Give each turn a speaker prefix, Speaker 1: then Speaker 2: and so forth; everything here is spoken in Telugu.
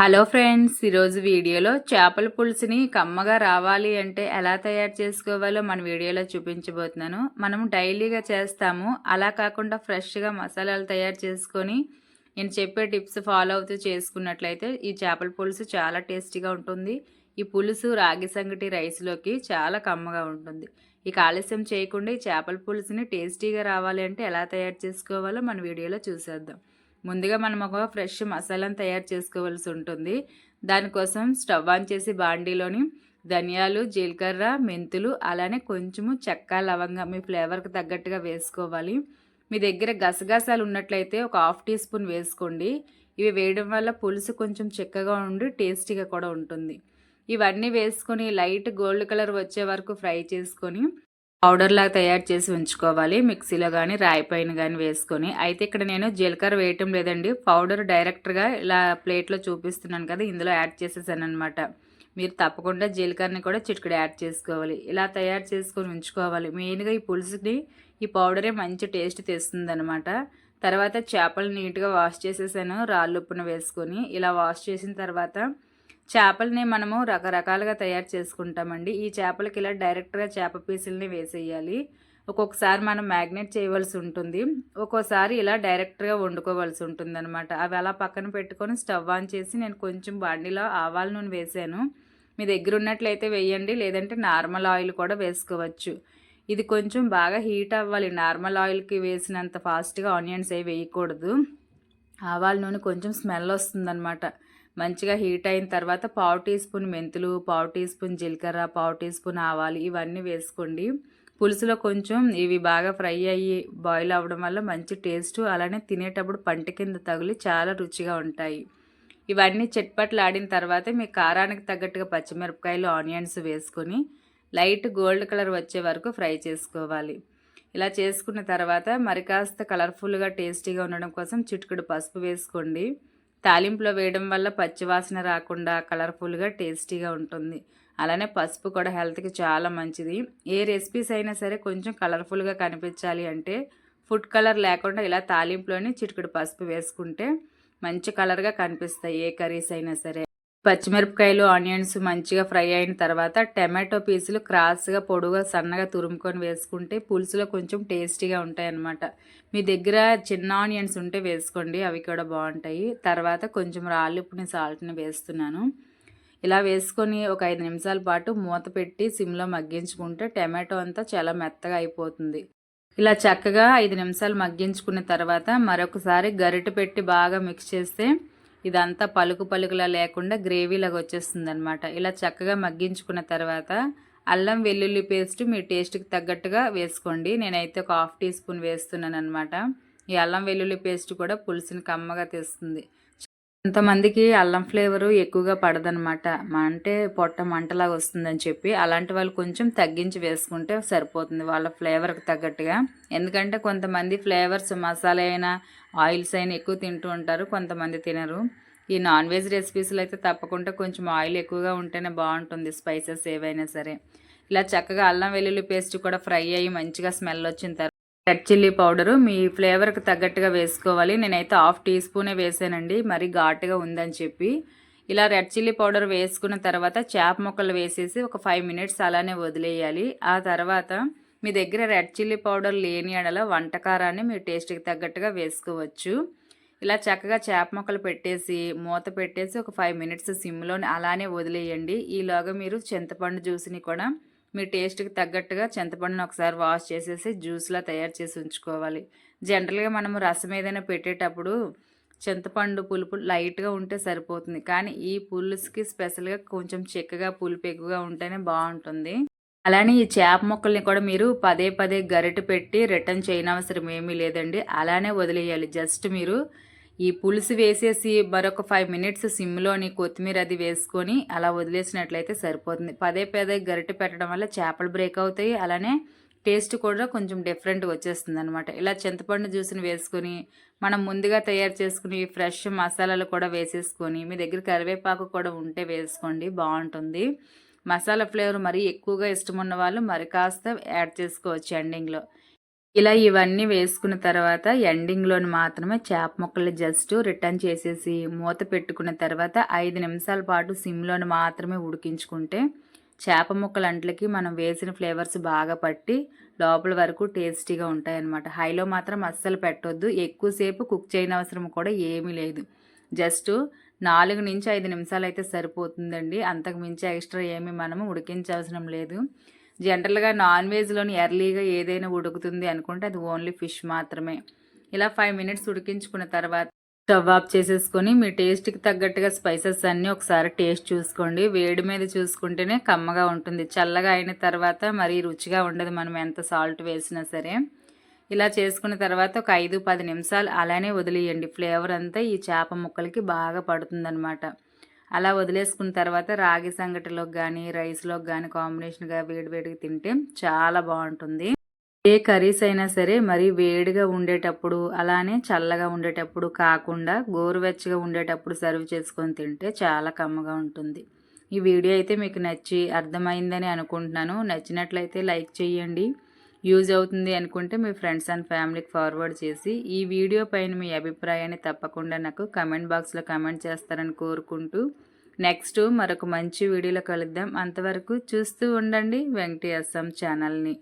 Speaker 1: హలో ఫ్రెండ్స్ ఈరోజు వీడియోలో చేపల పులుసుని కమ్మగా రావాలి అంటే ఎలా తయారు చేసుకోవాలో మన వీడియోలో చూపించబోతున్నాను. మనం డైలీగా చేస్తాము. అలా కాకుండా ఫ్రెష్గా మసాలాలు తయారు చేసుకొని నేను చెప్పే టిప్స్ ఫాలో అవుతూ చేసుకున్నట్లయితే ఈ చేపల పులుసు చాలా టేస్టీగా ఉంటుంది. ఈ పులుసు రాగి సంగటి రైస్లోకి చాలా కమ్మగా ఉంటుంది. ఈ ఆలస్యం చేయకుండా ఈ చేపల పులుసుని టేస్టీగా రావాలి అంటే ఎలా తయారు చేసుకోవాలో మన వీడియోలో చూసేద్దాం. ముందుగా మనం ఒక ఫ్రెష్ మసాలాను తయారు చేసుకోవాల్సి ఉంటుంది. దానికోసం స్టవ్ ఆన్ చేసి బాండీలోని ధనియాలు జీలకర్ర మెంతులు అలానే కొంచెము చెక్క లవంగా మీ ఫ్లేవర్కి తగ్గట్టుగా వేసుకోవాలి. మీ దగ్గర గసగసాలు ఉన్నట్లయితే ఒక హాఫ్ టీ స్పూన్ వేసుకోండి. ఇవి వేయడం వల్ల పులుసు కొంచెం చిక్కగా ఉండి టేస్టీగా కూడా ఉంటుంది. ఇవన్నీ వేసుకొని లైట్ గోల్డ్ కలర్ వచ్చే వరకు ఫ్రై చేసుకొని పౌడర్ లాగా తయారు చేసి ఉంచుకోవాలి. మిక్సీలో కానీ రాయి పైన కానీ వేసుకొని. అయితే ఇక్కడ నేను జీలకర్ర వేయటం లేదండి. పౌడర్ డైరెక్ట్గా ఇలా ప్లేట్లో చూపిస్తున్నాను కదా ఇందులో యాడ్ చేసేసాను అనమాట మీరు తప్పకుండా జీలకర్రని కూడా చిటికడ యాడ్ చేసుకోవాలి. ఇలా తయారు చేసుకొని ఉంచుకోవాలి. మెయిన్గా ఈ పులుసుని ఈ పౌడరే మంచి టేస్ట్ తెస్తుంది అనమాట తర్వాత చేపలు నీట్గా వాష్ చేసేసాను. రాళ్ళు ఉప్పును వేసుకొని. ఇలా వాష్ చేసిన తర్వాత చేపలని మనము రకరకాలుగా తయారు చేసుకుంటామండి. ఈ చేపలకి ఇలా డైరెక్ట్గా చేప పీసులని వేసేయాలి. ఒక్కొక్కసారి మనం మ్యాగ్నెట్ చేయవలసి ఉంటుంది. ఒక్కోసారి ఇలా డైరెక్ట్గా వండుకోవాల్సి ఉంటుంది అనమాట అవి అలా పక్కన పెట్టుకొని స్టవ్ ఆన్ చేసి నేను కొంచెం బండిలో ఆవాల నూనె వేసాను. మీ దగ్గర ఉన్నట్లయితే వేయండి లేదంటే నార్మల్ ఆయిల్ కూడా వేసుకోవచ్చు. ఇది కొంచెం బాగా హీట్ అవ్వాలి. నార్మల్ ఆయిల్కి వేసినంత ఫాస్ట్గా ఆనియన్స్ అవి వేయకూడదు. ఆవాల నూనె కొంచెం స్మెల్ వస్తుందన్నమాట. మంచిగా హీట్ అయిన తర్వాత పావు టీ స్పూన్ మెంతులు పావు టీ స్పూన్ జీలకర్ర పావు టీ స్పూన్ ఆవాలు ఇవన్నీ వేసుకోండి. పులుసులో కొంచెం ఇవి బాగా ఫ్రై అయ్యి బాయిల్ అవ్వడం వల్ల మంచి టేస్ట్ అలానే తినేటప్పుడు పంట కింద తగిలి చాలా రుచిగా ఉంటాయి. ఇవన్నీ చెట్పట్లు ఆడిన తర్వాత మీ కారానికి తగ్గట్టుగా పచ్చిమిరపకాయలు ఆనియన్స్ వేసుకొని లైట్ గోల్డ్ కలర్ వచ్చే వరకు ఫ్రై చేసుకోవాలి. ఇలా చేసుకున్న తర్వాత మరి కాస్త కలర్ఫుల్గా టేస్టీగా ఉండడం కోసం చిటుకుడు పసుపు వేసుకోండి. తాలింపులో వేయడం వల్ల పచ్చివాసన రాకుండా కలర్ఫుల్గా టేస్టీగా ఉంటుంది. అలానే పసుపు కూడా హెల్త్కి చాలా మంచిది. ఏ రెసిపీస్ అయినా సరే కొంచెం కలర్ఫుల్గా కనిపించాలి అంటే ఫుడ్ కలర్ లేకుండా ఇలా తాలింపులోనే చిటికెడు పసుపు వేసుకుంటే మంచి కలర్గా కనిపిస్తాయి ఏ కర్రీస్ అయినా సరే. పచ్చిమిరపకాయలు ఆనియన్స్ మంచిగా ఫ్రై అయిన తర్వాత టమాటో పీసులు క్రాస్గా పొడుగా సన్నగా తురుముకొని వేసుకుంటే పులుసులో కొంచెం టేస్టీగా ఉంటాయి అన్నమాట మీ దగ్గర చిన్న ఆనియన్స్ ఉంటే వేసుకోండి అవి కూడా బాగుంటాయి. తర్వాత కొంచెం రాళ్ళుప్పుని సాల్ట్ని వేస్తున్నాను. ఇలా వేసుకొని ఒక ఐదు నిమిషాల పాటు మూత పెట్టి సిమ్లో మగ్గించుకుంటే టమాటో అంతా చాలా మెత్తగా అయిపోతుంది. ఇలా చక్కగా ఐదు నిమిషాలు మగ్గించుకున్న తర్వాత మరొకసారి గరిటె పెట్టి బాగా మిక్స్ చేస్తే ఇదంతా పలుకు పలుకులా లేకుండా గ్రేవీలాగా వచ్చేస్తుంది అనమాట ఇలా చక్కగా మగ్గించుకున్న తర్వాత అల్లం వెల్లుల్లి పేస్ట్ మీ టేస్ట్కి తగ్గట్టుగా వేసుకోండి. నేనైతే ఒక హాఫ్ టీ స్పూన్ వేస్తున్నాను అనమాట ఈ అల్లం వెల్లుల్లి పేస్ట్ కూడా పులుసుని కమ్మగా తెస్తుంది. కొంతమందికి అల్లం ఫ్లేవరు ఎక్కువగా పడదనమాట. అంటే పొట్ట మంటలాగా వస్తుందని చెప్పి అలాంటి వాళ్ళు కొంచెం తగ్గించి వేసుకుంటే సరిపోతుంది వాళ్ళ ఫ్లేవర్కి తగ్గట్టుగా. ఎందుకంటే కొంతమంది ఫ్లేవర్స్ మసాలా అయినా ఆయిల్స్ అయినా ఎక్కువ తింటూ ఉంటారు కొంతమంది తినరు. ఈ నాన్ వెజ్ రెసిపీస్లో అయితే తప్పకుండా కొంచెం ఆయిల్ ఎక్కువగా ఉంటేనే బాగుంటుంది స్పైసెస్ ఏవైనా సరే. ఇలా చక్కగా అల్లం వెల్లుల్లి పేస్ట్ కూడా ఫ్రై అయ్యి మంచిగా స్మెల్ వచ్చిన తర్వాత రెడ్ చిల్లీ పౌడరు. మీ ఫ్లేవర్కి తగ్గట్టుగా వేసుకోవాలి. నేనైతే హాఫ్ టీ స్పూనే వేసానండి. మరి ఘాటుగా ఉందని చెప్పి. ఇలా రెడ్ చిల్లీ పౌడర్ వేసుకున్న తర్వాత చేప ముక్కలు వేసేసి ఒక ఫైవ్ మినిట్స్ అలానే వదిలేయాలి. ఆ తర్వాత మీ దగ్గర రెడ్ చిల్లీ పౌడర్ లేని ఎడల వంటకారాన్ని మీ టేస్ట్కి తగ్గట్టుగా వేసుకోవచ్చు. ఇలా చక్కగా చేప ముక్కలు పెట్టేసి మూత పెట్టేసి ఒక ఫైవ్ మినిట్స్ సిమ్లో అలానే వదిలేయండి. ఈలోగా మీరు చింతపండు జ్యూస్ని కూడా మీ టేస్ట్కి తగ్గట్టుగా చింతపండును ఒకసారి వాష్ చేసేసి జ్యూస్లా తయారు చేసి ఉంచుకోవాలి. జనరల్గా మనం రసం ఏదైనా పెట్టేటప్పుడు చింతపండు పులుపు లైట్గా ఉంటే సరిపోతుంది. కానీ ఈ పులుసుకి స్పెషల్గా కొంచెం చిక్కగా పులుపు ఎక్కువగా ఉంటేనే బాగుంటుంది. అలానే ఈ చేప ముక్కల్ని కూడా మీరు పదే పదే గరిట పెట్టి రిటర్న్ చేయనవసరం ఏమీ లేదండి. అలానే వదిలేయాలి. జస్ట్ మీరు ఈ పులుసు వేసేసి మరొక ఫైవ్ మినిట్స్ సిమ్లోని కొత్తిమీర అది వేసుకొని అలా వదిలేసినట్లయితే సరిపోతుంది. పదే పదే గరిటె పెట్టడం వల్ల చేపలు బ్రేక్ అవుతాయి. అలానే టేస్ట్ కూడా కొంచెం డిఫరెంట్ వచ్చేస్తుంది అనమాట ఇలా చింతపండు జ్యూస్ని వేసుకొని మనం ముందుగా తయారు చేసుకుని ఫ్రెష్ మసాలాలు కూడా వేసేసుకొని మీ దగ్గర కరివేపాకు కూడా ఉంటే వేసుకోండి బాగుంటుంది. మసాలా ఫ్లేవర్ మరీ ఎక్కువగా ఇష్టం ఉన్న వాళ్ళు మరి కాస్త యాడ్ చేసుకోవచ్చు ఎండింగ్లో ఇలా ఇవన్నీ వేసుకున్న తర్వాత ఎండింగ్లోని మాత్రమే చేప ముక్కలు జస్ట్ రిటర్న్ చేసేసి మూత పెట్టుకున్న తర్వాత ఐదు నిమిషాల పాటు సిమ్లోని మాత్రమే ఉడికించుకుంటే చేప ముక్కల అంట్లకి మనం వేసిన ఫ్లేవర్స్ బాగా పట్టి లోపల వరకు టేస్టీగా ఉంటాయన్నమాట. హైలో మాత్రం అస్సలు పెట్టొద్దు. ఎక్కువసేపు కుక్ చేయని అవసరం కూడా ఏమీ లేదు. జస్ట్ నాలుగు నుంచి ఐదు నిమిషాలు అయితే సరిపోతుందండి. అంతకు మించి ఎక్స్ట్రా ఏమీ మనము ఉడికించవసరం లేదు. జనరల్గా నాన్ వెజ్లోని ఎర్లీగా ఏదైనా ఉడుకుతుంది అనుకుంటే అది ఓన్లీ ఫిష్ మాత్రమే. ఇలా ఫైవ్ మినిట్స్ ఉడికించుకున్న తర్వాత స్టవ్ ఆఫ్ చేసేసుకొని మీ టేస్ట్కి తగ్గట్టుగా స్పైసెస్ అన్నీ ఒకసారి టేస్ట్ చూసుకోండి. వేడి మీద చూసుకుంటేనే కమ్మగా ఉంటుంది. చల్లగా అయిన తర్వాత మరీ రుచిగా ఉండదు మనం ఎంత సాల్ట్ వేసినా సరే. ఇలా చేసుకున్న తర్వాత ఒక ఐదు పది నిమిషాలు అలానే వదిలేయండి. ఫ్లేవర్ అంతా ఈ చేప ముక్కలకి బాగా పడుతుందనమాట అలా వదిలేసుకున్న తర్వాత రాగి సంగటిలోకి కానీ రైస్లోకి కానీ కాంబినేషన్గా వేడివేడిగా తింటే చాలా బాగుంటుంది. ఏ కర్రీస్ అయినా సరే మరి వేడిగా ఉండేటప్పుడు అలానే చల్లగా ఉండేటప్పుడు కాకుండా గోరువెచ్చగా ఉండేటప్పుడు సర్వ్ చేసుకొని తింటే చాలా కమ్మగా ఉంటుంది. ఈ వీడియో అయితే మీకు నచ్చి అర్థమైందని అనుకుంటున్నాను. నచ్చినట్లయితే లైక్ చేయండి. యూజ్ అవుతుంది అనుకుంటే మీ ఫ్రెండ్స్ అండ్ ఫ్యామిలీకి ఫార్వర్డ్ చేసి ఈ వీడియో పైన మీ అభిప్రాయాన్ని తప్పకుండా నాకు కమెంట్ బాక్స్లో కమెంట్ చేస్తారని కోరుకుంటూ నెక్స్ట్ మరొక మంచి వీడియోలో కలుద్దాం. అంతవరకు చూస్తూ ఉండండి. వెంకటేశ్వరం ఛానల్ని.